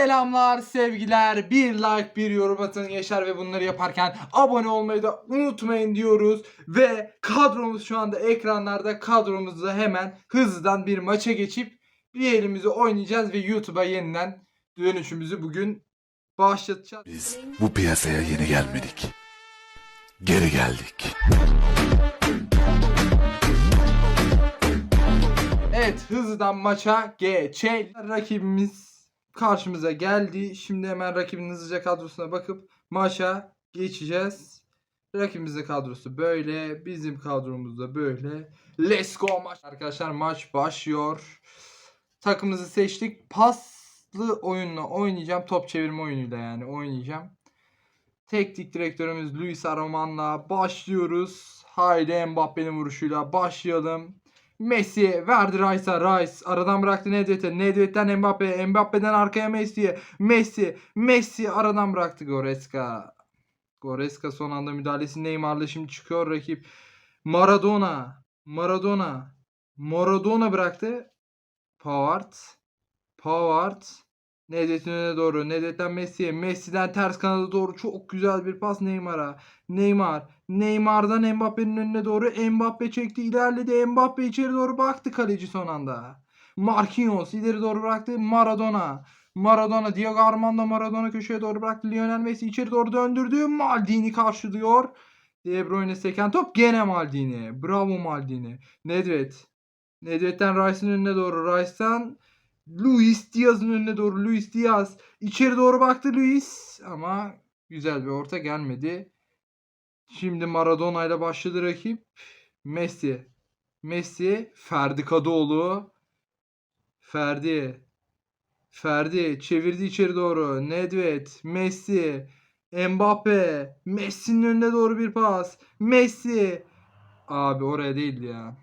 Selamlar, sevgiler. Bir like, bir yorum atın Yaşar ve bunları yaparken abone olmayı da unutmayın diyoruz. Ve kadromuz şu anda ekranlarda. Kadromuzda hemen hızlıdan bir maça geçip bir elimizi oynayacağız ve YouTube'a yeniden dönüşümüzü bugün başlatacağız. Biz bu piyasaya yeni gelmedik. Geri geldik. Evet hızlıdan maça geçelim. Rakibimiz karşımıza geldi. Şimdi hemen rakibin hızlıca kadrosuna bakıp maça geçeceğiz. Rakibimizin kadrosu böyle. Bizim kadromuz da böyle. Let's go maç. Arkadaşlar maç başlıyor. Takımımızı seçtik. Paslı oyunla oynayacağım. Top çevirme oyunuyla yani oynayacağım. Teknik direktörümüz Luis Araman'la başlıyoruz. Haydi Mbappe'nin vuruşuyla başlayalım. Messi verdi Rice'a. Rice aradan bıraktı Nedved'e. Nedved'den Mbappe. Mbappe'den arkaya Messi'ye. Messi. Messi aradan bıraktı Goretzka. Goretzka son anda müdahalesi Neymar'la şimdi çıkıyor rakip. Maradona. Maradona. Maradona bıraktı. Pavard. Pavard. Nedved'in önüne doğru. Nedved'den Messi'ye. Messi'den ters kanada doğru. Çok güzel bir pas Neymar'a. Neymar. Neymar'dan Mbappe'nin önüne doğru. Mbappe çekti. ilerledi. Mbappe içeri doğru baktı kaleci son anda. Marquinhos ileri doğru bıraktı. Maradona. Maradona. Diego Armando Maradona köşeye doğru bıraktı. Lionel Messi içeri doğru döndürdü. Maldini karşılıyor. De Bruyne seken top. Gene Maldini. Bravo Maldini. Nedved. Nedved'den Rice'ın önüne doğru. Rice'dan Luis Diaz'ın önüne doğru. Luis Diaz. içeri doğru baktı Luis. Ama güzel bir orta gelmedi. Şimdi Maradona ile başladı rakip. Messi. Messi. Ferdi Kadıoğlu. Ferdi. Ferdi çevirdi içeri doğru. Nedved. Messi. Mbappe. Messi'nin önüne doğru bir pas. Messi. Abi oraya değildi ya.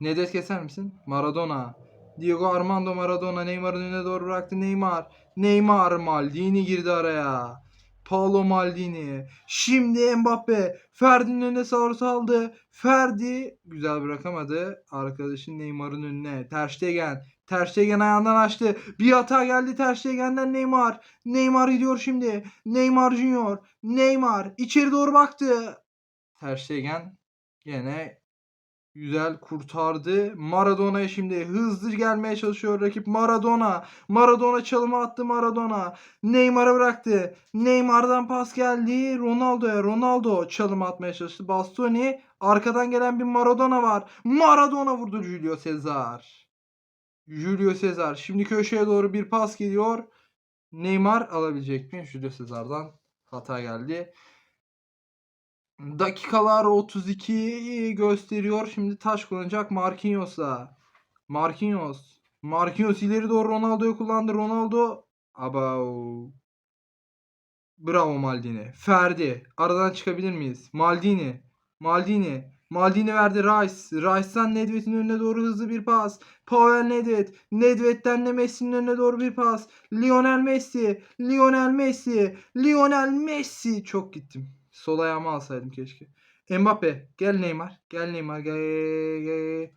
Nedved keser misin? Maradona. Diego Armando Maradona Neymar'ın önüne doğru bıraktı. Neymar. Neymar. Maldini girdi araya. Paolo Maldini. Şimdi Mbappe. Ferdi'nin önüne sağ saldı. Ferdi güzel bırakamadı. Arkadaşın Neymar'ın önüne. Ter Stegen. Ter Stegen ayağından açtı. Bir hata geldi Ter Stegen'den Neymar. Neymar gidiyor şimdi. Neymar Junior. Neymar içeri doğru baktı. Ter Stegen gene Güzel kurtardı. Maradona'ya şimdi hızlı gelmeye çalışıyor rakip Maradona. Maradona çalıma attı Maradona. Neymar'a bıraktı. Neymar'dan pas geldi. Ronaldo'ya. Ronaldo çalım atmaya çalıştı. Bastoni. Arkadan gelen bir Maradona var. Maradona vurdu Julio Cesar. Julio Cesar. Şimdi köşeye doğru bir pas geliyor. Neymar alabilecek mi? Julio Cesar'dan hata geldi. Dakikalar 32 gösteriyor. Şimdi taş kullanacak Marquinhos'a. Marquinhos. Marquinhos ileri doğru Ronaldo'yu kullandı. Ronaldo. Abao. Bravo Maldini. Ferdi. Aradan çıkabilir miyiz? Maldini. Maldini. Maldini verdi Rice. Rice'dan Nedved'in önüne doğru hızlı bir pas. Pavel Nedved. Nedved'den de Messi'nin önüne doğru bir pas. Lionel Messi. Lionel Messi. Lionel Messi. Çok gittim. Sol ayağımı alsaydım keşke. Mbappe. Gel Neymar. Gel Neymar. Gel. gel.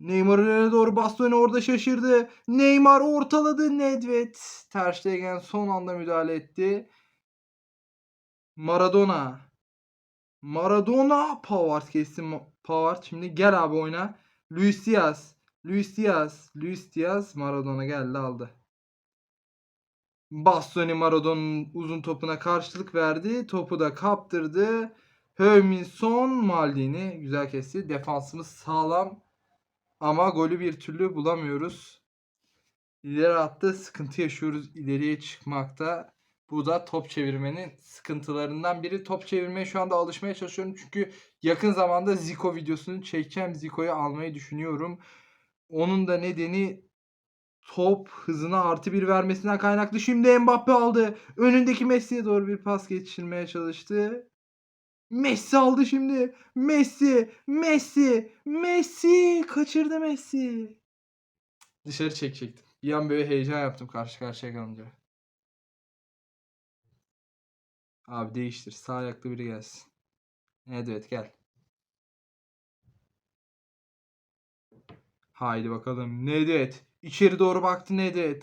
Neymar'ın önüne doğru Bastoni orada şaşırdı. Neymar ortaladı Nedved. Ter Stegen son anda müdahale etti. Maradona. Maradona. Pavard kesti. Pavard şimdi gel abi oyna. Luis Diaz. Luis Diaz. Luis Diaz. Maradona geldi aldı. Bastoni Maradona'nın uzun topuna karşılık verdi. Topu da kaptırdı. Höyminson Maldini güzel kesti. Defansımız sağlam. Ama golü bir türlü bulamıyoruz. İleri attı. Sıkıntı yaşıyoruz ileriye çıkmakta. Bu da top çevirmenin sıkıntılarından biri. Top çevirmeye şu anda alışmaya çalışıyorum. Çünkü yakın zamanda Zico videosunu çekeceğim. Zico'yu almayı düşünüyorum. Onun da nedeni top hızına artı bir vermesinden kaynaklı. Şimdi Mbappe aldı. Önündeki Messi'ye doğru bir pas geçirmeye çalıştı. Messi aldı şimdi. Messi, Messi, Messi kaçırdı Messi. Dışarı çekecektim. Bir an böyle heyecan yaptım karşı karşıya kalınca. Abi değiştir. Sağ ayaklı biri gelsin. Evet gel. Haydi bakalım. Nedved. İçeri doğru baktı Nedved.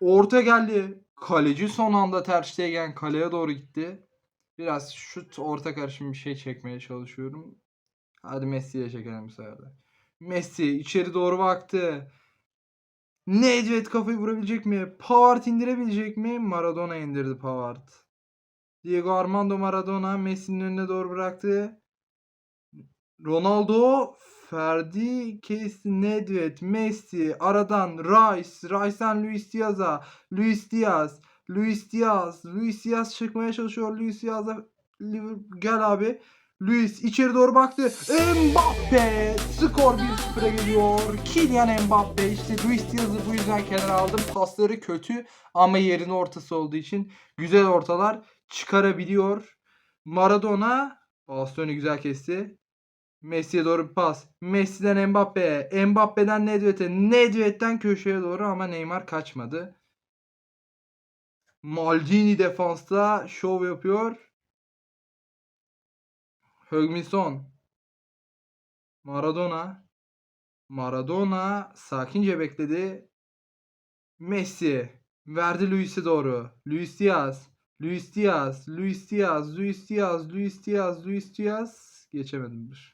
Orta geldi. Kaleci son anda Ter Stegen kaleye doğru gitti. Biraz şut orta karışım bir şey çekmeye çalışıyorum. Hadi Messi'ye çekelim bu sefer. Messi içeri doğru baktı. Nedved kafayı vurabilecek mi? Pavard indirebilecek mi? Maradona indirdi Pavard. Diego Armando Maradona Messi'nin önüne doğru bıraktı. Ronaldo, Ferdi, kesti, Nedved, Messi, aradan Rice, Rice'den Luis Diaz'a, Luis Diaz, Luis Diaz, Luis Diaz çıkmaya çalışıyor. Luis Diaz'a gel abi. Luis içeri doğru baktı. Mbappe skor 1-0'a geliyor. Kylian Mbappe işte Luis Diaz'ı bu yüzden kenara aldım. Pasları kötü ama yerin ortası olduğu için güzel ortalar çıkarabiliyor. Maradona Bastoni güzel kesti. Messi'ye doğru bir pas. Messi'den Mbappe. Mbappe'den Nedved'e. Nedved'den köşeye doğru ama Neymar kaçmadı. Maldini defansta şov yapıyor. Högminson. Maradona. Maradona sakince bekledi. Messi. Verdi Luis'e doğru. Luis Diaz. Luis Diaz. Luis Diaz. Luis Diaz. Luis Diaz. Luis Diaz. Geçemedimdir.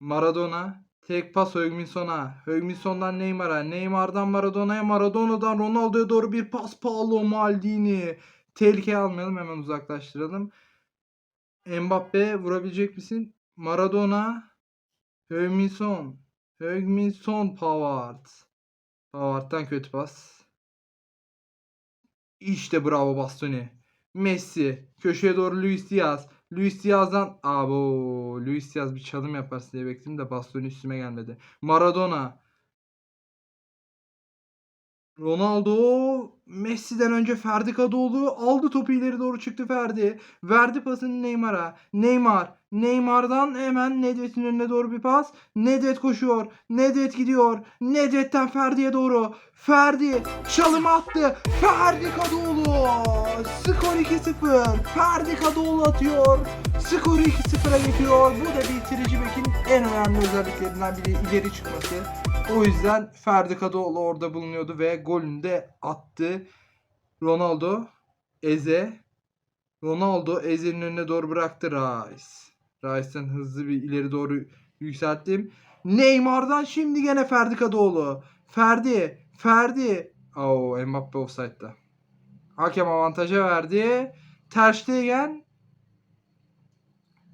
Maradona. Tek pas Högminson'a. Högminson'dan Neymar'a. Neymar'dan Maradona'ya. Maradona'dan Ronaldo'ya doğru bir pas. Paolo Maldini. Tehlikeye almayalım. Hemen uzaklaştıralım. Mbappe vurabilecek misin? Maradona. Högminson. Högminson Pavard. Pavard'dan kötü pas. İşte bravo Bastoni. Messi. Köşeye doğru Luis Diaz. Luis Diaz'dan abo Luis Diaz bir çalım yaparsın diye bekledim de Bastoni üstüme gelmedi. Maradona. Ronaldo Messi'den önce Ferdi Kadıoğlu aldı topu ileri doğru çıktı Ferdi. Verdi pasını Neymar'a. Neymar. Neymar'dan hemen Nedved'in önüne doğru bir pas. Nedved koşuyor. Nedved gidiyor. Nedved'den Ferdi'ye doğru. Ferdi çalım attı. Ferdi Kadıoğlu. Skor 2-0. Ferdi Kadıoğlu atıyor. Skoru 2-0'a getiriyor. Bu da bitirici bekin en önemli özelliklerinden biri ileri çıkması. O yüzden Ferdi Kadıoğlu orada bulunuyordu ve golünü de attı. Ronaldo, Eze, Ronaldo Eze'nin önüne doğru bıraktı Rice. Rice'den hızlı bir ileri doğru yükselttim. Neymar'dan şimdi gene Ferdi Kadıoğlu. Ferdi, Ferdi. Oo, Mbappe offside'da. Hakem avantaja verdi. Ter Stegen.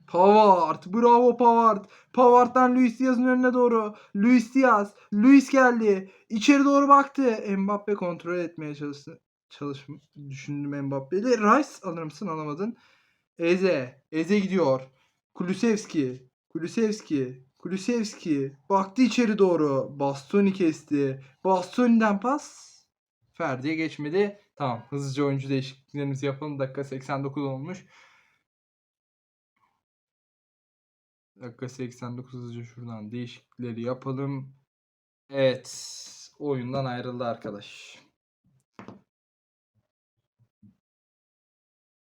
Pavard. Bravo Pavard. Pavard'dan Luis Diaz'ın önüne doğru. Luis Diaz. Luis geldi. İçeri doğru baktı. Mbappe kontrol etmeye çalıştı. Çalış düşündüm Mbappe'yle. Rice alır mısın alamadın. Eze. Eze gidiyor. Kulusevski. Kulusevski. Kulusevski. Baktı içeri doğru. Bastoni kesti. Bastoni'den pas. Ferdi'ye geçmedi. Tamam. Hızlıca oyuncu değişikliklerimizi yapalım. Dakika 89 olmuş. Dakika 89 hızlıca şuradan değişiklikleri yapalım. Evet. Oyundan ayrıldı arkadaş.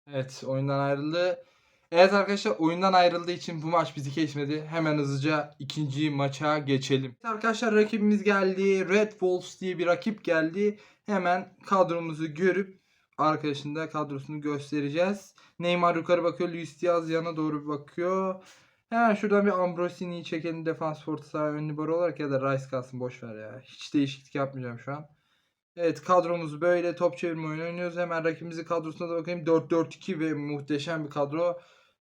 Evet oyundan ayrıldı. Evet arkadaşlar oyundan ayrıldığı için bu maç bizi geçmedi. Hemen hızlıca ikinci maça geçelim. Evet Arkadaşlar rakibimiz geldi. Red Wolves diye bir rakip geldi. Hemen kadromuzu görüp arkadaşın da kadrosunu göstereceğiz. Neymar yukarı bakıyor. Luis Diaz yana doğru bakıyor. Hemen şuradan bir Ambrosini'yi çekelim defans fortu saha ön libero olarak ya da Rice kalsın boş ver ya. Hiç değişiklik yapmayacağım şu an. Evet kadromuz böyle top çevirme oyunu oynuyoruz. Hemen rakibimizin kadrosuna da bakayım. 4-4-2 ve muhteşem bir kadro.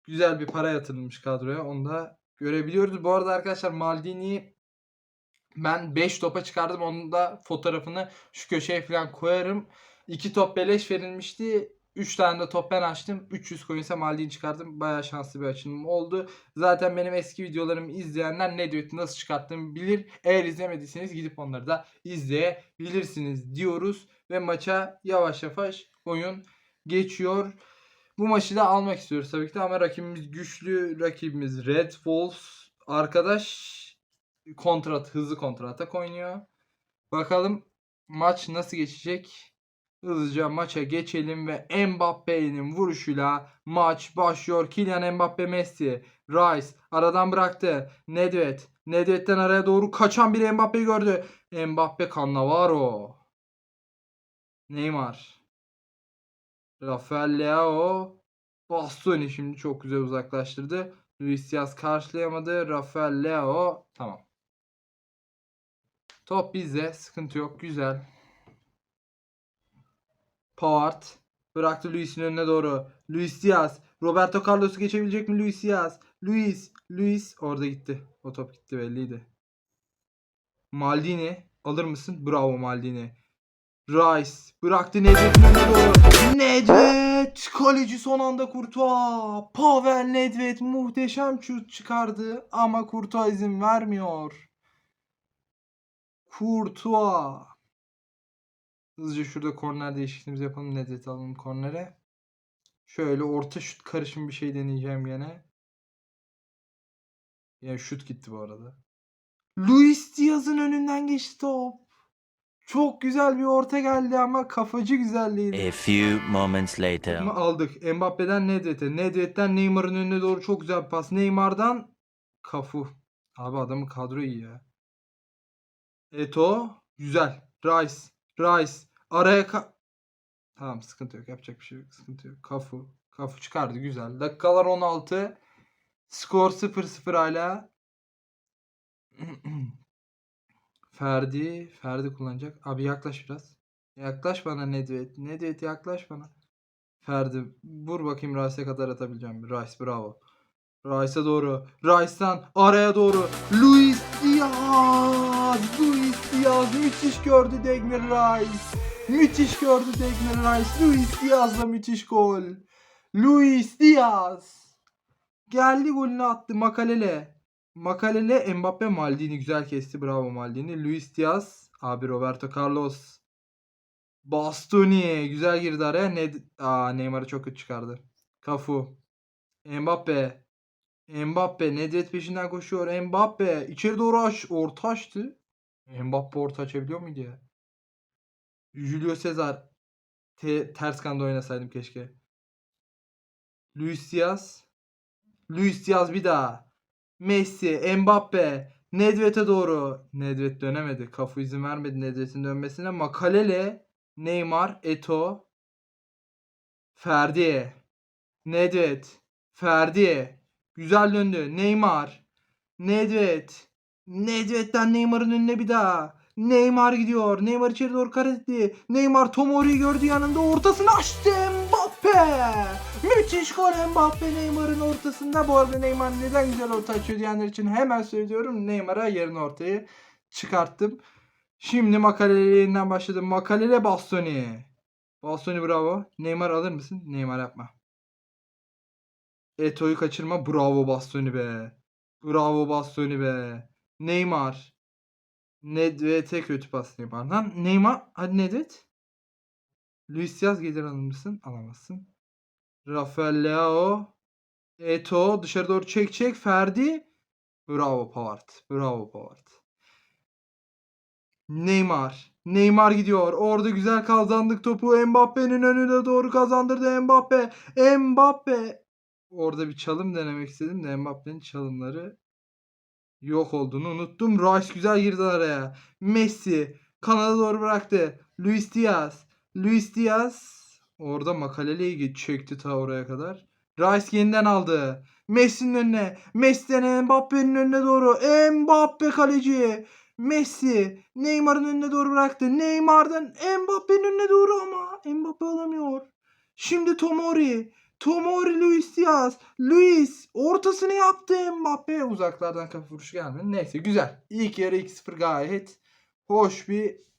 Güzel bir para yatırılmış kadroya. Onu da görebiliyoruz. Bu arada arkadaşlar Maldini'yi ben 5 topa çıkardım. Onun da fotoğrafını şu köşeye falan koyarım. 2 top beleş verilmişti. 3 tane de top ben açtım. 300 coins'e Maldini çıkardım. Bayağı şanslı bir açılım oldu. Zaten benim eski videolarımı izleyenler ne diyor nasıl çıkarttığımı bilir. Eğer izlemediyseniz gidip onları da izleyebilirsiniz diyoruz. Ve maça yavaş yavaş oyun geçiyor. Bu maçı da almak istiyoruz tabii ki de ama rakibimiz güçlü. Rakibimiz Red Wolves. Arkadaş kontrat, hızlı kontratak oynuyor. Bakalım maç nasıl geçecek? Hızlıca maça geçelim ve Mbappe'nin vuruşuyla maç başlıyor. Kylian Mbappe Messi. Rice aradan bıraktı. Nedved. Nedved'den araya doğru kaçan bir Mbappe'yi gördü. Mbappe Cannavaro. Neymar. Rafael Leao. Bastoni şimdi çok güzel uzaklaştırdı. Luis Diaz karşılayamadı. Rafael Leao. Tamam. Top bizde. Sıkıntı yok. Güzel. Pavard. Bıraktı Luis'in önüne doğru. Luis Diaz. Roberto Carlos'u geçebilecek mi Luis Diaz? Luis. Luis. Orada gitti. O top gitti belliydi. Maldini. Alır mısın? Bravo Maldini. Rice. Bıraktı önüne doğru. Nedved. Kaleci son anda Kurtuğa. Pavel Nedved muhteşem şut çıkardı. Ama Kurtuğa izin vermiyor. Kurtuğa. Hızlıca şurada korner değişikliğimizi yapalım. Nedved'i alalım kornere. Şöyle orta şut karışım bir şey deneyeceğim gene. Ya şut gitti bu arada. Luis Diaz'ın önünden geçti top. Çok güzel bir orta geldi ama kafacı güzelliğiydi. A few moments later. Ama aldık. Mbappe'den Nedved'e. Nedved'den Neymar'ın önüne doğru çok güzel bir pas. Neymar'dan Kafu. Abi adamın kadro iyi ya. Eto. Güzel. Rice. Rice. Araya ka- Tamam sıkıntı yok. Yapacak bir şey yok. Sıkıntı yok. Kafu. Kafu çıkardı. Güzel. Dakikalar 16. Skor 0-0 hala. Ferdi. Ferdi kullanacak. Abi yaklaş biraz. Yaklaş bana Nedved. Nedved yaklaş bana. Ferdi vur bakayım Rice'e kadar atabileceğim? Rice bravo. Rice'a doğru. Rice'dan araya doğru. Luis Diaz. Luis Diaz müthiş gördü Declan Rice. Müthiş gördü Declan Rice. Luis Diaz'la müthiş gol. Luis Diaz. Geldi golünü attı Makalele. Makalele Mbappe Maldini güzel kesti. Bravo Maldini. Luis Diaz. Abi Roberto Carlos. Bastoni güzel girdi araya. Ned Aa, Neymar'ı çok kötü çıkardı. Cafu. Mbappe. Mbappe Nedved peşinden koşuyor. Mbappe içeri doğru aç. Orta açtı. Mbappe orta açabiliyor muydu ya? Julio Cesar. Te- ters kanda oynasaydım keşke. Luis Diaz. Luis Diaz bir daha. Messi, Mbappe, Nedved'e doğru. Nedved dönemedi. Kafu izin vermedi Nedved'in dönmesine. Makalele, Neymar, Eto, Ferdi, Nedved, Ferdi. Güzel döndü. Neymar, Nedved. Nedved'den Neymar'ın önüne bir daha. Neymar gidiyor. Neymar içeri doğru kat etti. Neymar Tomori'yi gördü yanında ortasını açtı. Mbappe. Müthiş gol Mbappe Neymar'ın ortasında. Bu arada Neymar neden güzel orta açıyor diyenler için hemen söylüyorum. Neymar'a yarın ortayı çıkarttım. Şimdi Makalele yeniden başladım. Makalele Bastoni. Bastoni bravo. Neymar alır mısın? Neymar yapma. Eto'yu kaçırma. Bravo Bastoni be. Bravo Bastoni be. Neymar. Nedved'e kötü pas Neymar'dan. Neymar. Hadi Nedved. Luis Diaz gelir alır mısın? Alamazsın. Rafael Leao. Eto dışarı doğru çek çek. Ferdi. Bravo Pavard. Bravo Pavard. Neymar. Neymar gidiyor. Orada güzel kazandık topu. Mbappe'nin önüne doğru kazandırdı Mbappe. Mbappe. Orada bir çalım denemek istedim de Mbappe'nin çalımları yok olduğunu unuttum. Rice güzel girdi araya. Messi kanada doğru bıraktı. Luis Diaz. Luis Diaz orada Makalele'yi çekti ta oraya kadar. Rice yeniden aldı. Messi'nin önüne. Messi'den Mbappe'nin önüne doğru. Mbappe kaleci. Messi Neymar'ın önüne doğru bıraktı. Neymar'dan Mbappe'nin önüne doğru ama Mbappe alamıyor. Şimdi Tomori. Tomori Luis Diaz. Luis ortasını yaptı Mbappe. Uzaklardan kafa vuruşu gelmedi. Neyse güzel. İlk yarı 2-0 gayet hoş bir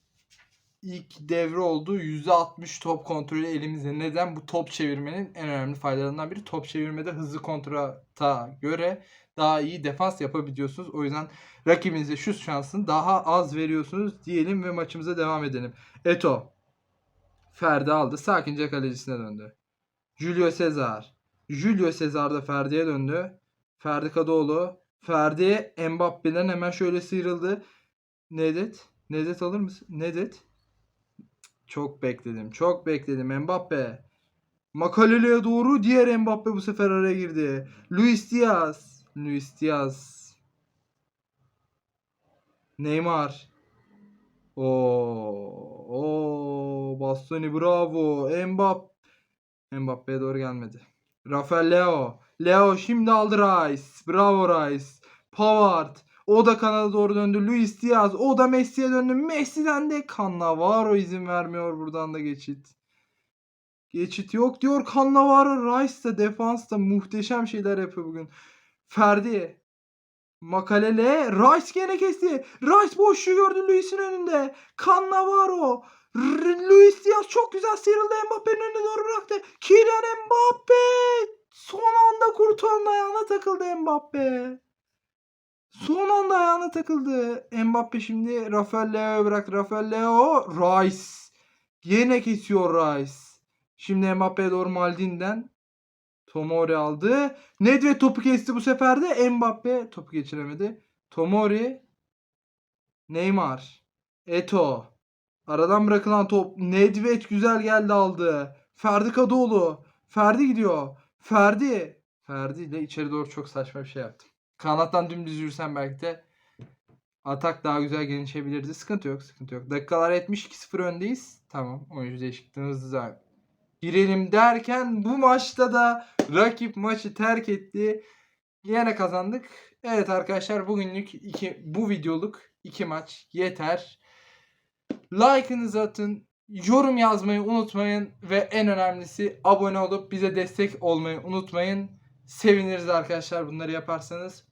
ilk devre oldu. %60 top kontrolü elimizde. Neden? Bu top çevirmenin en önemli faydalarından biri. Top çevirmede hızlı kontrata göre daha iyi defans yapabiliyorsunuz. O yüzden rakibinize şu şansını daha az veriyorsunuz diyelim ve maçımıza devam edelim. Eto. Ferdi aldı. Sakince kalecisine döndü. Julio Cesar. Julio Cesar da Ferdi'ye döndü. Ferdi Kadıoğlu. Ferdi Mbappe'den hemen şöyle sıyrıldı. Nedet. Nedet alır mısın? Nedet. Çok bekledim. Çok bekledim. Mbappe. Makalele'ye doğru diğer Mbappe bu sefer araya girdi. Luis Diaz. Luis Diaz. Neymar. Oo, oo, Bastoni bravo. Mbappe. Mbappe'ye doğru gelmedi. Rafael Leo. Leo şimdi aldı Rice. Bravo Rice. Pavard. O da kanada doğru döndü. Luis Diaz. O da Messi'ye döndü. Messi'den de Cannavaro izin vermiyor. Buradan da geçit. Geçit yok diyor Cannavaro. Rice da defansta muhteşem şeyler yapıyor bugün. Ferdi. Makalele. Rice gene kesti. Rice boşluğu gördü Luis'in önünde. Cannavaro. Luis Diaz çok güzel sıyrıldı. Mbappe'nin önüne doğru bıraktı. Kylian Mbappe. Son anda kurtulanın ayağına takıldı Mbappe. Son anda ayağına takıldı. Mbappe şimdi Rafael Leo'ya bıraktı. Rafael Leo. Rice. Yine kesiyor Rice. Şimdi Mbappe'ye doğru Maldini'den. Tomori aldı. Nedved topu kesti bu sefer de. Mbappe topu geçiremedi. Tomori. Neymar. Eto. Aradan bırakılan top. Nedved güzel geldi aldı. Ferdi Kadıoğlu. Ferdi gidiyor. Ferdi. Ferdi ile içeri doğru çok saçma bir şey yaptım. Kanattan dümdüz yürüsem belki de atak daha güzel genişleyebilirdi. Sıkıntı yok, sıkıntı yok. Dakikalar 72-0 öndeyiz. Tamam, oyuncu değişikliğini hızlıca girelim derken bu maçta da rakip maçı terk etti. Yine kazandık. Evet arkadaşlar bugünlük iki, bu videoluk iki maç yeter. Like'ınızı atın. Yorum yazmayı unutmayın. Ve en önemlisi abone olup bize destek olmayı unutmayın. Seviniriz arkadaşlar bunları yaparsanız.